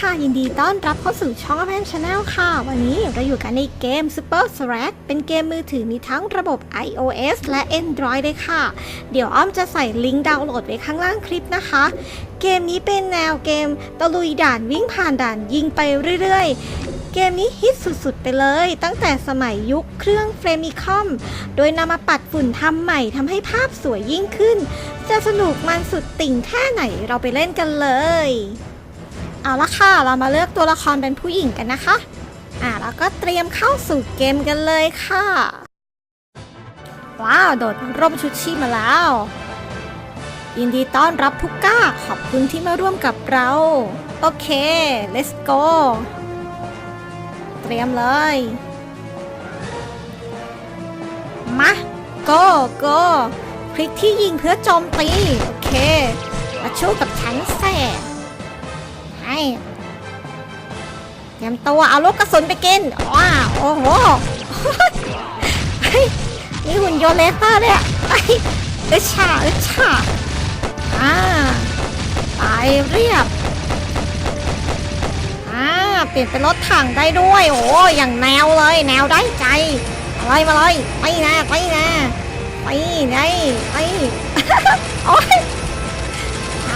ค่ะ ยินดีต้อนรับเข้าสู่ช่องแพนชาแนลค่ะ วันนี้เราอยู่กันในเกม Super s r a c เป็นเกมมือถือมีทั้งระบบ iOS และ Android เลยค่ะ เดี๋ยวอ้อมจะใส่ลิงก์ดาวน์โหลดไว้ข้างล่างคลิปนะคะ เกมนี้เป็นแนวเกมตะลุยด่านวิ่งผ่านด่านยิงไปเรื่อยๆ เกมนี้ฮิตสุดๆไปเลย ตั้งแต่สมัยยุคเครื่องเฟรมิคอม โดยนำมาปัดฝุ่นทำใหม่ทำให้ภาพสวยยิ่งขึ้น จะสนุกมันสุดติ่งแค่ไหนเราไปเล่นกันเลย เอาละค่ะ เรามาเลือกตัวละครเป็นผู้หญิงกันนะคะ อ่าแล้วก็เตรียมเข้าสู่เกมกันเลยค่ะ ว้าว โดดร่มชุดชีพมาแล้ว ยินดีต้อนรับทุกก้า ขอบคุณที่มาร่วมกับเรา โอเค let's go เตรียมเลย มา go go คลิกที่ยิงเพื่อโจมตี โอเค มาชู้กับฉันแส่ ให้เตรียมตัวเอาลูกกระสุนไปกินว้าโอ้โหเฮ้ยนี่หุ่นยนต์เลเซอร์เลยอะเอ้ยเอ้ยฉาเอ้ยฉาอ่าตายเรียบอ่าเปลี่ยนเป็นรถถังได้ด้วย โอ้อย่างแนวเลย แนวได้ใจมาเลยมาเลยไปนะไปนะไปไงไปโอ้ยไป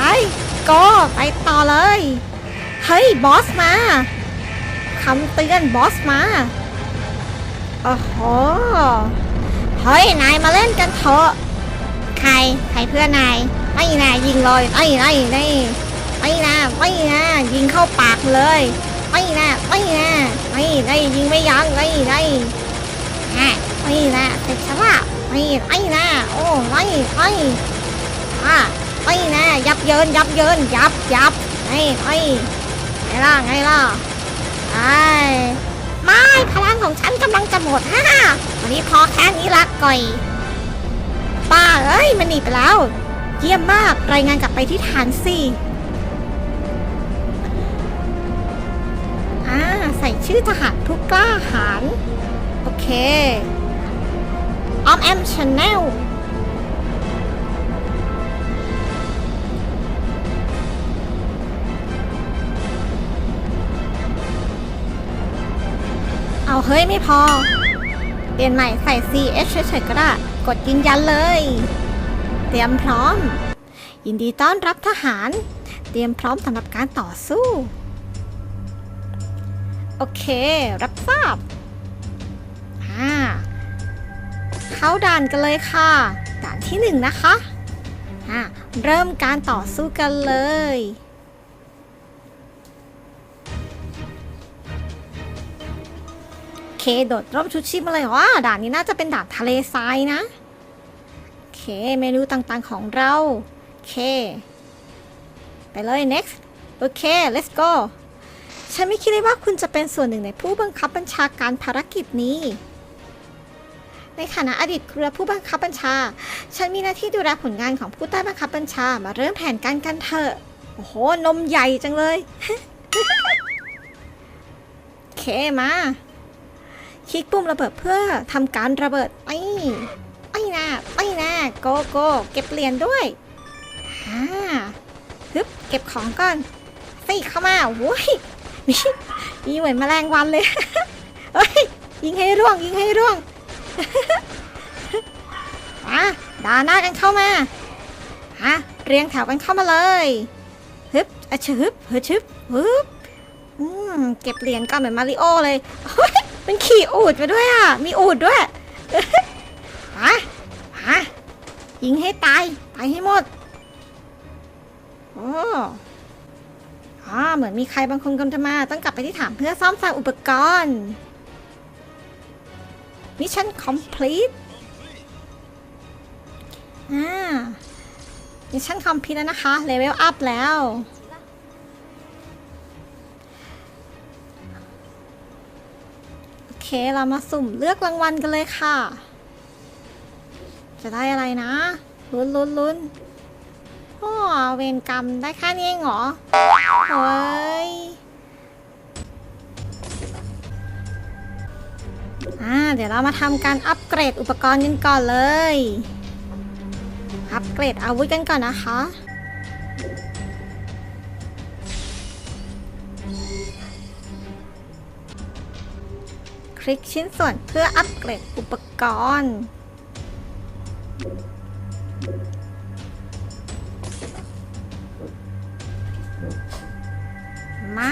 ก็ไปต่อเลย เฮ้ย บอสมาคำเตือนบอสมาโอ้โหเฮ้ย นายมาเล่นกันเถอะ ใคร ใครเพื่อนนาย ไม่นะยิงเลยไม่ไม่ไม่ไม่นะไม่นะยิงเข้าปากเลยไม่นะไม่นะไม่ได้ยิงไม่ยั้งไม่ได้ฮะไม่นะเสร็จฉันละไม่ไม่นะโอ้ไม่ไม่อะไม่นะยับเยินยับเยินยับยับไม่ไม่ ไงล่ะไงล่ะไอ้ไม่พลังของฉันกำลังจะหมดฮ่าวันนี้พอแค่นี้ละก่อยป้าเอ้ยมันหนีไปแล้ว เยี่ยมมากรายงานกลับไปที่ฐานสิอ่าใส่ชื่อทหารผู้กล้าหาญโอเคออมแอมชาแนล เอาเฮ้ยไม่พอ เปลี่ยนใหม่ใส่ CH เฉยๆก็ได้ กดยืนยันเลย เตรียมพร้อม ยินดีต้อนรับทหาร เตรียมพร้อมสำหรับการต่อสู้ โอเค รับทราบอ่าเข้าด่านกันเลยค่ะ ด่านที่หนึ่งนะคะอ่าเริ่มการต่อสู้กันเลย เคโดดร่มชุดชีพมาเลยว่าด่านนี้น่าจะเป็นด่านทะเลทรายนะโอเคเมนูต่างๆของเราโอเค ไปเลย next โอเค let's go ฉันไม่คิดเลยว่าคุณจะเป็นส่วนหนึ่งในผู้บังคับบัญชาการภารกิจนี้ ในฐานะอดีตเครือผู้บังคับบัญชา ฉันมีหน้าที่ดูแลผลงานของผู้ใต้บังคับบัญชา มาเริ่มแผนการกันเถอะ โอ้โห นมใหญ่จังเลย โอเค มา คลิกปุ่มระเบิดเพื่อทำการระเบิดไปไปนะไปนะโกโกเก็บเหรียญด้วยฮ่าฮึบเก็บของก่อนสิเข้ามาโว้ยมีมีเหมือนแมลงวันเลยเฮ้ยยิงให้ร่วงยิงให้ร่วงมาด่าหน้ากันเข้ามาฮะเรียงแถวกันเข้ามาเลยฮึบอะชึบเฮชึบฮึบอืมเก็บเหรียญก่อนเหมือนมาริโอเลยเฮ้ย มันขี่อูดมาด้วยอะ มีอูดด้วยมามายิงให้ตาย ตายให้หมด โอ้อ่าเหมือนมีใครบางคนกำลังจะมา ต้องกลับไปที่ฐานเพื่อซ่อมแซมอุปกรณ์ มิชชั่นคอมพลีทอ่ามิชชั่นคอมพลีทแล้วนะคะ เลเวลอัพแล้ว เคเรามาสุ่มเลือกรางวัลกันเลยค่ะ จะได้อะไรนะ ลุ้นลุ้นลุ้นโอ้เวรกรรมได้แค่นี้เองเหรอเฮ้ยอ่าเดี๋ยวเรามาทำการอัปเกรดอุปกรณ์กันก่อนเลย อัปเกรดอาวุธกันก่อนนะคะ ลิกชิ้นส่วนเพื่ออัปเกรดอุปกรณ์มา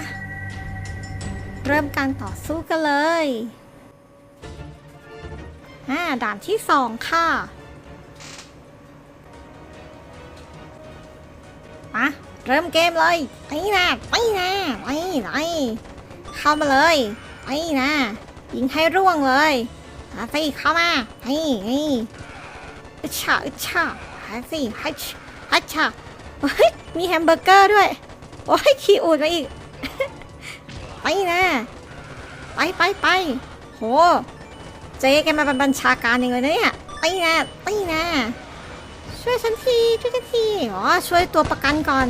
เริ่มการต่อสู้กันเลยอ่าด่านที่สองค่ะมาเริ่มเกมเลยไปนะไปนะไปไปเข้ามาเลยไปนะ ยิงให้ร่วงเลยมาสิเข้ามาไปนี่อึชาอึชาหาสิฮัชฮัชชาเฮ้ยมีแฮมเบอร์เกอร์ด้วย โอ้ยขี่อูดมาอีก ไปนะไปไปไปโห เจ๊แกมาเป็นบัญชาการเองเลยนะเนี่ยไปนะไปนะช่วยฉันทีช่วยฉันทีอ๋อช่วยตัวประกันก่อน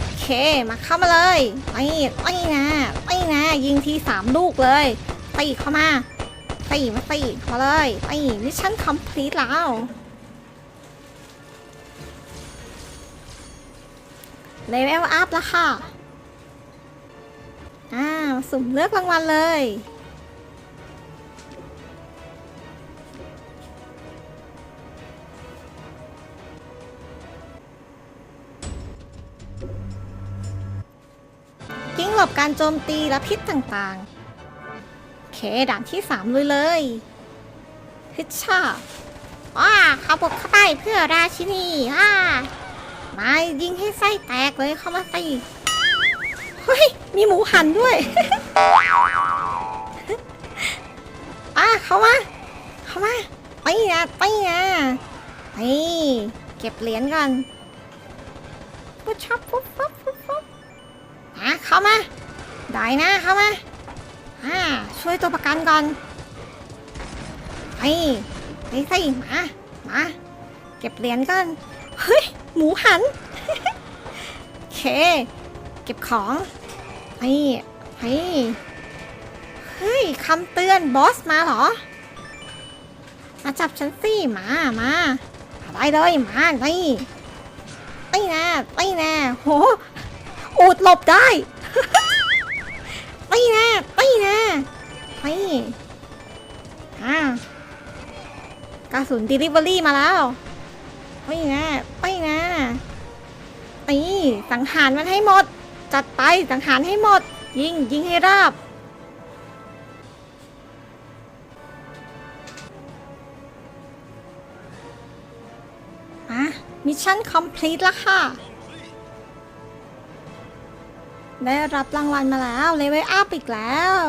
โอเคมาเข้ามาเลยไปไปนะไปนะยิงทีสามลูกเลย ตีเข้ามาตีมาตีมาเลยไปมิชชั่นคอมพลีทแล้วเลเวลอัพแล้วค่ะอ้าสุ่มเลือกรางวัลเลย กิ้งหลบการโจมตีและพิษต่างๆ ด่านที่สามเลยเลยฮึดชาว้าเขาบุกเข้าไปเพื่อราชินีอ่ามายิงให้ไส้แตกเลยเข้ามาสิเฮ้ย มีหมูหันด้วยอ่าเข้ามาเข้ามาไปนะไปนะไปเก็บเหรียญก่อนปุ๊บชับปุ๊บปุ๊บปุ๊บปุ๊บอะเข้ามาได้นะเข้ามา อ่าช่วยตัวประกันก่อนไปไปสิมามาเก็บเหรียญก่อน เฮ้ย หมูหันเค เก็บของไปไปเฮ้ยคำเตือนบอสมาเหรอ มาจับฉันสิมามาได้เลยมาไปไปนะไปนะโหอูดหลบได้ ไปนะ นะไปอ่ากระสุน Delivery มาแล้วไปนะไปนะตีสังหารมันให้หมด จัดไปสังหารให้หมด ยิงยิงให้ราบอะมิชชั่นคอมพลีทแล้วค่ะ ได้รับรางวัลมาแล้วเลเวลอัพอีกแล้ว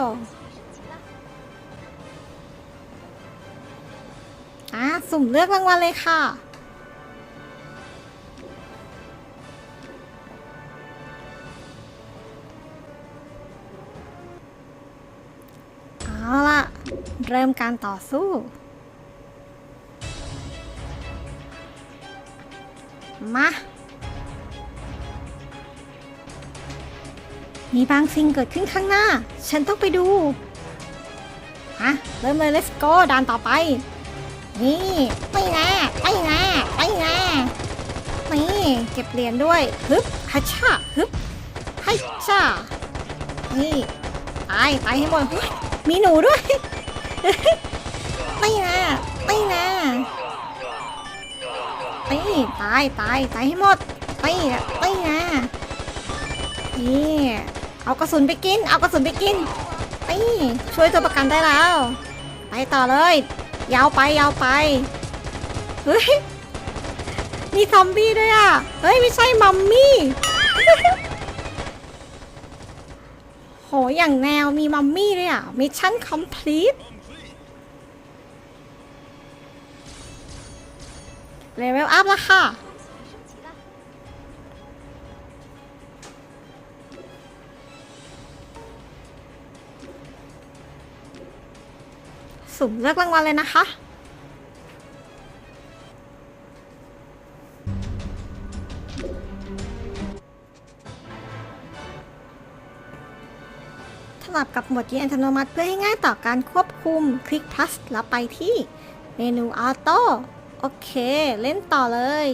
อะ สุ่มเลือกรางวัลเลยค่ะ เอาล่ะ เริ่มการต่อสู้มา มีบางสิ่งเกิดขึ้นข้างหน้า ฉันต้องไปดูฮะเริ่มเลย let's go ด่านต่อไป นี่ไปนะไปนะไปนะนี่เก็บเหรียญด้วย ฮึบฮัชชาฮึบฮัชชานี่ตายตายให้หมดมีหนูด้วยไปนะไปนะไปตายตายตายให้หมดไปนะไปนะนี่ เอากระสุนไปกิน เอากระสุนไปกินนี่ช่วยตัวประกันได้แล้ว ไปต่อเลย ยาวไปยาวไป เฮ้ย มีซอมบี้ด้วยอะ เฮ้ย ไม่ใช่มัมมี่ โห อย่างแนวมีมัมมี่ด้วยอะ มิชชั่นคอมพลีทเลเวลอัพแล้วค่ะ สุ่มเลือกรางวัลเลยนะคะ สลับกับหมดยิงอัตโนมัติเพื่อให้ง่ายต่อการควบคุม คลิก plus แล้วไปที่เมนูออโต้โอเค เล่นต่อเลย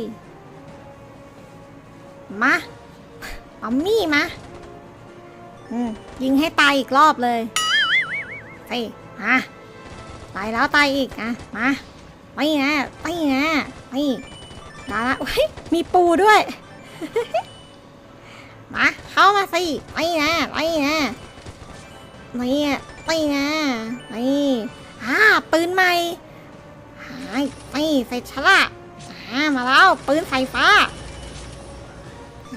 มามัมมี่มาอืมยิงให้ตายอีกรอบเลยไปมา ตายแล้วตายอีกอะมาไปนะไปนะไปได้ละเฮ้ยมีปูด้วย มาเข้ามาสิไปนะไปนะนี่ไปนะนี่อ่าปืนใหม่หายไปใส่ฉลาอ่ามาแล้วปืนไฟฟ้า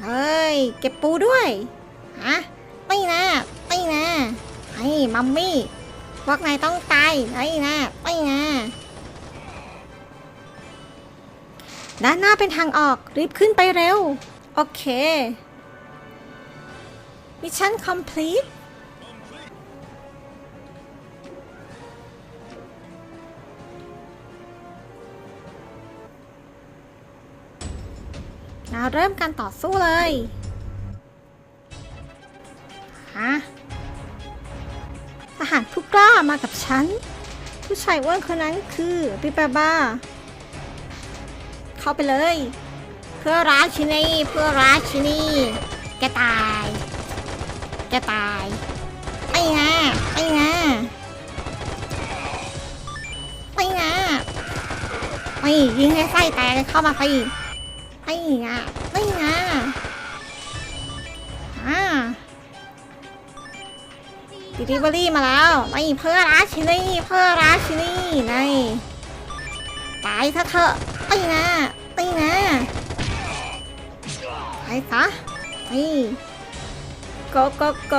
เฮ้ยเก็บปูด้วยฮะไปนะไปนะไอ้มัมมี่ พวกนายต้องตายไปนะไปนะด้านหน้าเป็นทางออกรีบขึ้นไปเร็ว โอเคมิชชั่น complete เราเริ่มการต่อสู้เลย กล้ามากับฉัน ผู้ชายอ้วนคนนั้นคือปิปาบ้า เข้าไปเลย เพื่อราชินีเพื่อราชินีแกตาย แกตายไปนะไปนะไปนะไปยิงให้ไส้แตกเข้ามาไปไปนะไปนะอ่า ลิเวอรี่มาแล้วไปเพื่อราชินีเพื่อราชินีในตายซะเถอะไปนะไปนะไปซะไปโกโกโก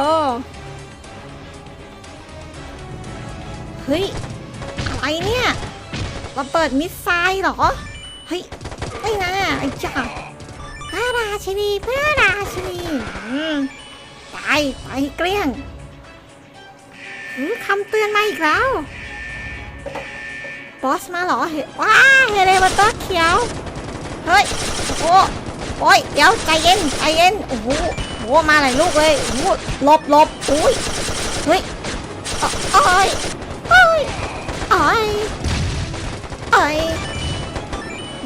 เฮ้ยอะไรเนี่ยระเบิดมิสไซล์เหรอเฮ้ยไม่นะไอ้จ่าพระราชินีพระราชินีตายไปเกลี้ยง คำเตือนมาอีกแล้ว บอสมาเหรอเฮว้าเฮเลบัตเตอร์เขียว เฮ้ย โอ้โอ้ย เดี๋ยวใจเย็นใจเย็น โอ้โหโอ้มาหลายลูกเลยโอ้หลบหลบอุ้ย เฮ้ยโอ้อยอ้ยอ้อยอ้อย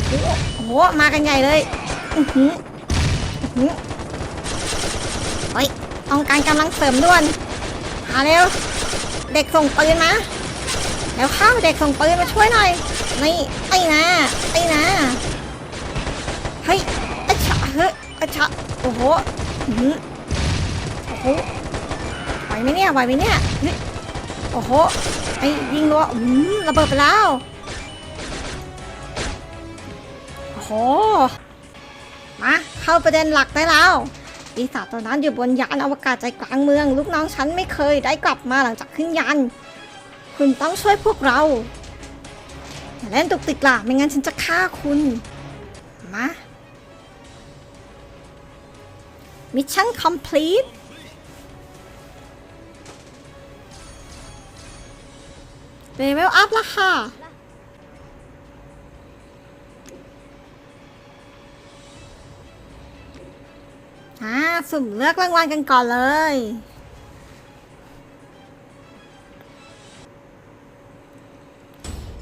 โอ้โหโอ้โห มากันใหญ่เลย อือหืออื้อหือเฮ้ยต้องการกำลังเสริมด่วนหาเร็ว เด็กส่งปืนมาเดี๋ยวเข้าเด็กส่งปืนมาช่วยหน่อยนี่ไอ้นะไอ้นะเฮ้ยอ้ชะเฮ้ยอ้ชะโอ้โหอื้อหือโอ้โหไหวไหมเนี่ยไหวไหมเนี่ยเฮ้ยโอ้โหไอ้ยิงรัวอืมระเบิดไปแล้วโอ้โหมาเข้าประเด็นหลักได้แล้ว ปีศาจตัวนั้นอยู่บนยานอวกาศใจกลางเมือง ลูกน้องฉันไม่เคยได้กลับมาหลังจากขึ้นยานคุณต้องช่วยพวกเราอย่าเล่นตุกติกล่ะไม่งั้นฉันจะฆ่าคุณมามิชชั่น complete เลเวลอัพแล้วค่ะ อ่าสุ่มเลือกรางวัลกันก่อนเลย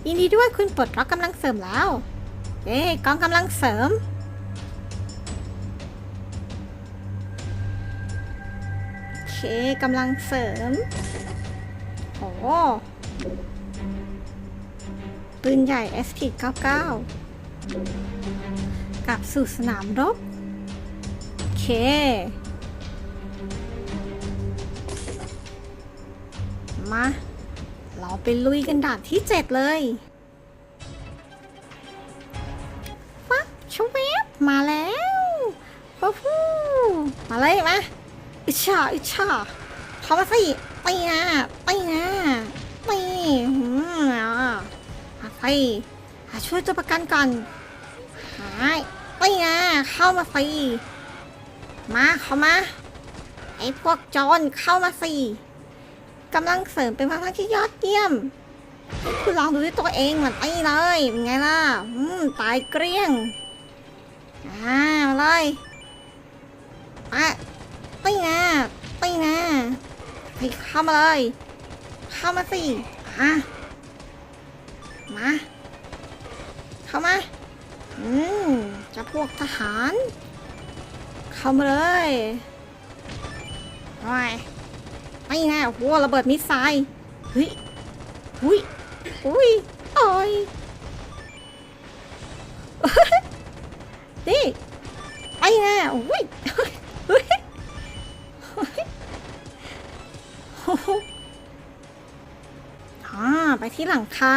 ยินดีด้วยคุณปลดล็อกกำลังเสริมแล้ว เย้กองกำลังเสริม โอเคกำลังเสริม โอ้ปืนใหญ่ s อ99 กลับสู่สนามรบ เคมา เราไปลุยกันดานที่7เลยฟักชเวบมาแล้วฟูฟูมาเลยมาอิชาอิชาเข้ามาสิไปนะไปนะไปหืมอะไปหาช่วยตัวประกันก่อนหายไปนะเข้ามาสิ มาเข้ามา ไอ้พวกโจรเข้ามาสิกำลังเสริมเป็นพลังที่ยอดเยี่ยม คุณลองดูด้วยตัวเองมันไปเลยเป็นไงล่ะ อืม ตายเกลี้ยง อ่ามาเลยอะไปนะไปนะไปเข้ามาเลย เข้ามาสิอะมา เข้ามา อืมจะพวกทหาร เข้ามาเลยไปไปนะโอ้โหระเบิดมิสไซล์เฮ้ยอุ้ยอุ้ยโอ้ยนี่ไปนะอุ้ยอุ้ยอุ้ยโอ้โหอ่าไปที่หลังคา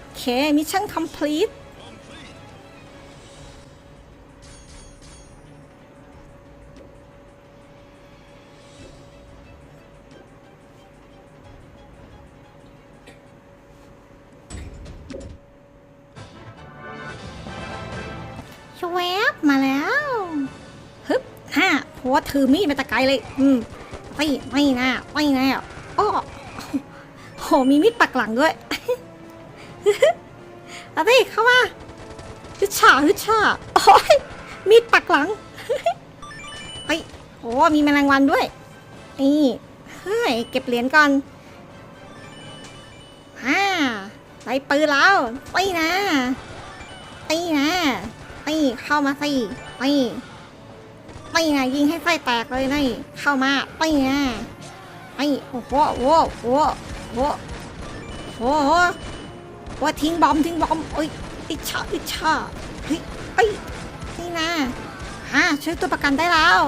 โอเค มิชชั่นคอมพลีท ถือมีดมาตะไกลเลย อืมไม่ไม่นะไม่นะอ้อโหมีมีดปักหลังด้วยอาดิเข้ามาฮึดฉาฮึดฉาโอ้ยมีดปักหลังเฮ้ยโอ้มีแมลงวันด้วยนี่เฮ้ยเก็บเหรียญก่อนอ่าใส่ปืนแล้วไปนะไปนะตีเข้ามาสิ ตีตีนะยิงให้ไส้แตกเลยนี่เข้ามาตีนะตีโอ้โหโอ้โหโอ้โหโอ้โหว่าทิ้งบอมทิ้งบอมเอ้ยอิชาอิชาเฮ้ยเอ้นี่นะอ่าช่วยตัวประกันได้แล้ว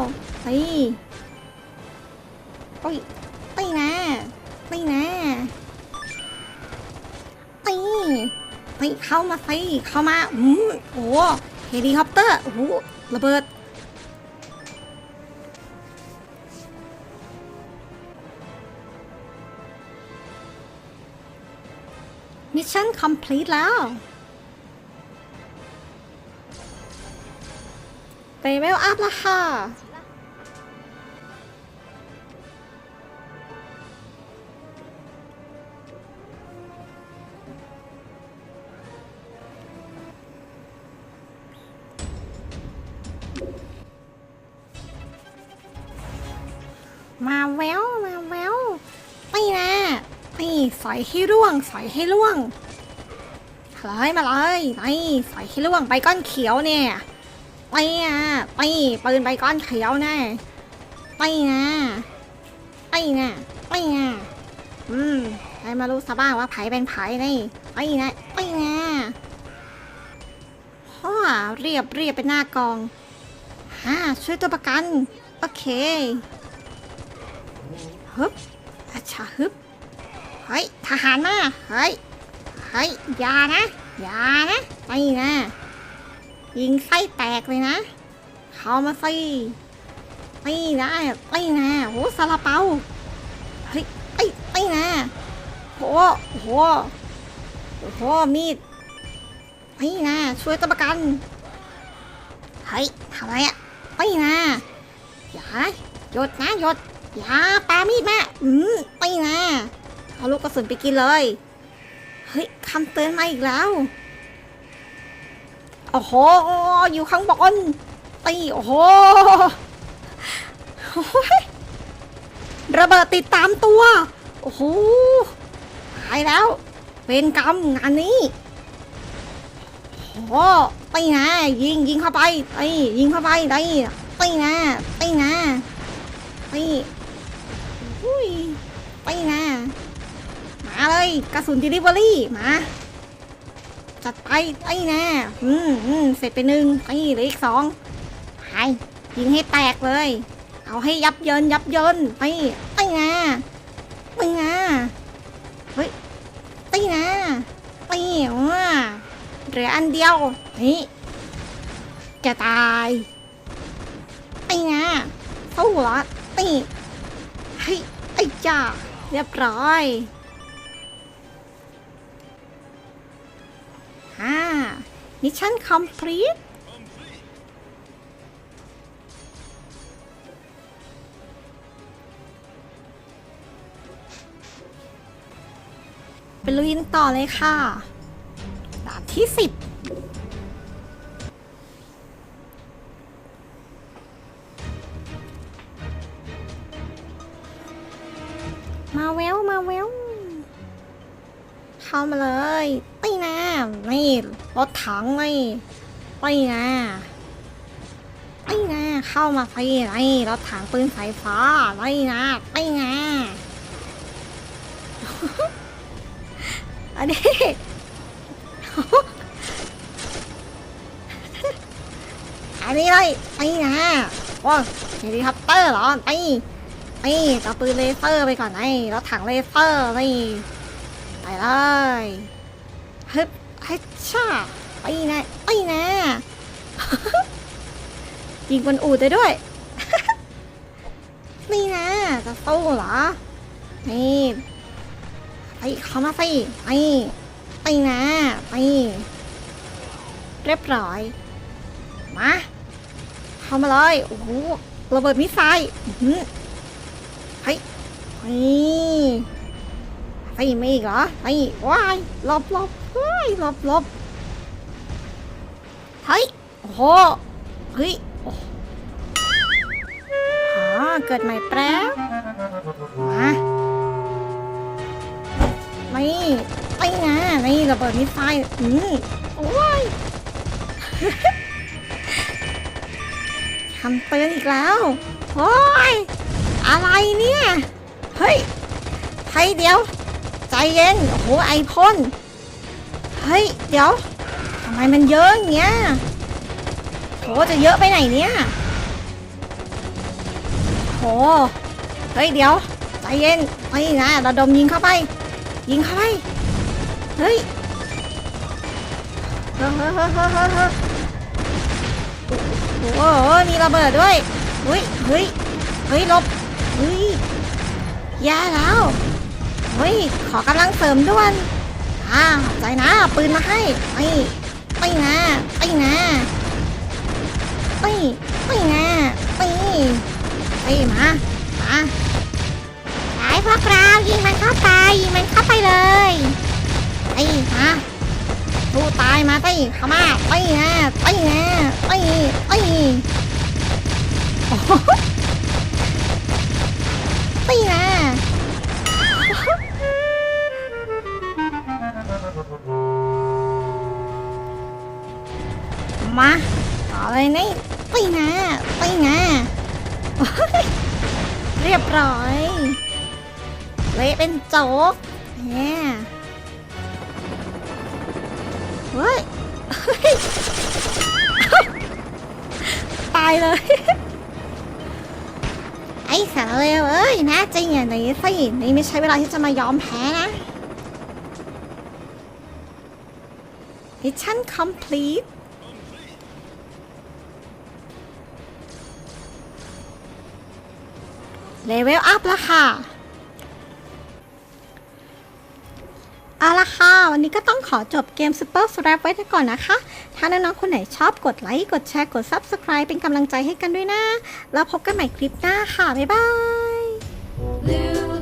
ตีโอ้ยตีนะตีนะตีตีเข้ามาสิเข้ามาอืมโอ้เฮลิคอปเตอร์โอ้ระเบิด มิชชั่นคอมพลีทแล้ว เลเวลอัพแล้วค่ะ นี่ใส่ให้ร่วงใส่ให้ร่วงเลยมาเลยไปใส่ให้ร่วงใบก้อนเขียวเนี่ยไปอะไปปืนใบก้อนเขียวแน่ไปนะไปนะไปนะอืมให้มารู้ซะบ้างว่าไผเป็นไผนี่ไปนะไปนะฮ่าเรียบเรียบเป็นหน้ากองฮ่าช่วยตัวประกัน โอเคฮึบอาชาฮึบ เฮ้ยทหารมาเฮ้ยเฮ้ยอย่านะอย่านะไปนะยิงไส้แตกเลยนะ เข้ามาสิไปนะไปนะโหซาลาเปาเฮ้ยไปไปนะโหโหโหมีดไปนะช่วยตัวปกันเฮ้ยทำไรอะไปนะอย่าหยุดนะหยุดอย่าปามีดมาอืมไปนะ เอาลูกกระสุนไปกินเลย เฮ้ยคำเตือนมาอีกแล้ว โอ้โห อยู่ข้างบนตีโอ้โหโอ้ยระเบิดติดตามตัว โอ้โห หายแล้ว เป็นกรรมงานนี้โอ้โหตีนะ ยิงยิงเข้าไปตียิงเข้าไปตีตีนะตีนะตีอุ้ยไปนะ มาเลยกระสุนเดลิเวอรี่มาจัดไปไปนะอืมอืมเสร็จไปหนึ่งไปเหลืออีกสองไปยิงให้แตกเลย เอาให้ยับเยินยับเยินไปไปนะไปนะเฮ้ยไปนะไปว่าเหลืออันเดียวนี่จะตายไปนะสู้เหรอตีเฮ้ยไอ้จ้าเรียบร้อย มิชชั่นคอมพลีทไปลุยกันต่อเลยค่ะด่านที่สิบมาแววมาแวว เข้ามาเลยไปนะนี่รถถังนี่ไปนะไปนะเข้ามาไปนี่รถถังปืนสายฟ้าไปนะไปนะอันนี้อันนี้เลยไปนะว้าเฮลิคอปเตอร์เหรอไปไปเอาปืนเลเซอร์ไปก่อนไอ้รถถังเลเซอร์นี่ไป เลยฮึบฮึช่าไปนะไปนะยิงบนอูดได้ด้วย นี่นะ จะสู้เหรอ นี่ไปเข้ามาสิไปไปนะไปเรียบร้อย มาเข้ามาเลย โอ้โหระเบิดมิสไซล์อื้อหือเฮ้ย นี่ไม่อีกเหรอไปว้ายหลบหลบว้ายหลบหลบเฮ้ยโอ้โหเฮ้ยอ๋อเกิดใหม่แป๊บมานี่ไปนะนี่ระเบิดมิสไซล์อืมโอ้ยคำเตือนอีกแล้วโอ้ยอะไรเนี่ย เฮ้ยเฮ้ยเดียว ใจเย็นโอ้โหไอพ่นเฮ้ย เดี๋ยวทำไมมันเยอะอย่างเงี้ยโหจะเยอะไปไหนเนี่ยโหเฮ้ยเดี๋ยวใจเย็นไอ้นะระดมยิงเข้าไป ยิงเข้าไปเฮ้ยเฮ้ยเฮ้ยเฮ้ยเฮ้ยโอ้โหมีระเบิดด้วยเฮ้ยเฮ้ยเฮ้ยลบเฮ้ยย่แล้ว เฮ้ย ขอกำลังเสริมด่วนอ่าใจนะ ปืนมาให้ไปไปนะไปนะไปไปนะไปไปมา มาไอ้พวกเรายิงมันเข้าไป ยิงมันเข้าไปเลยไปมาดูตายมาไปเข้ามาไปนะไปนะไปไปโอ้โหไปนะ มา ต่อเลยนี่ไปนะไปนะเรียบร้อยเละเป็นโจ๊กเนี่ยเฮ้ยเฮ้ยตายเลย ไอ้สารเลวเอ้ยนะจริงอย่างนี้สินี่ไม่ใช่เวลาที่จะมายอมแพ้นะ Mission complete เลเวลอัพแล้วค่ะ เอาละค่ะ วันนี้ก็ต้องขอจบเกม Super Slap ไว้ก่อนนะคะ ถ้าน้องๆ คนไหนชอบกดไลค์ กดแชร์ กด Subscribe เป็นกำลังใจให้กันด้วยนะ แล้วพบกันใหม่คลิปหน้าค่ะ บ๊ายบาย